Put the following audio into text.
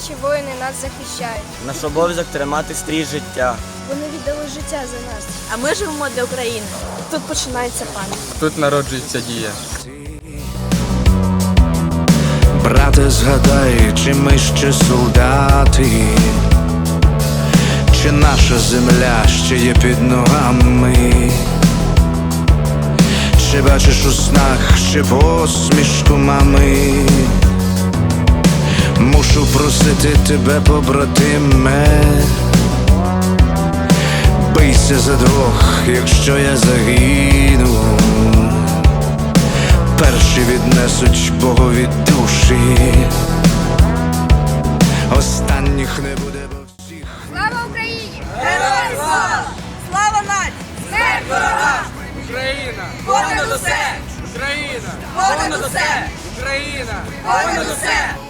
Наші воїни нас захищають. Наш обов'язок тримати стрій життя. Вони віддали життя за нас. А ми живемо для України. Тут починається пам'ять. Тут народжується дія. Брате, згадай, чи ми ще солдати, чи наша земля ще є під ногами, чи бачиш у снах ще посмішку мами, мушу просити тебе, побратиме, бийся за двох, якщо я загину перші віднесуть Богові душі, останніх не буде, бо всіх. Слава Україні! Героям слава! Слава нації! Смерть ворогам! Україна! Понад усе! Україна! Понад усе! Україна! Понад усе!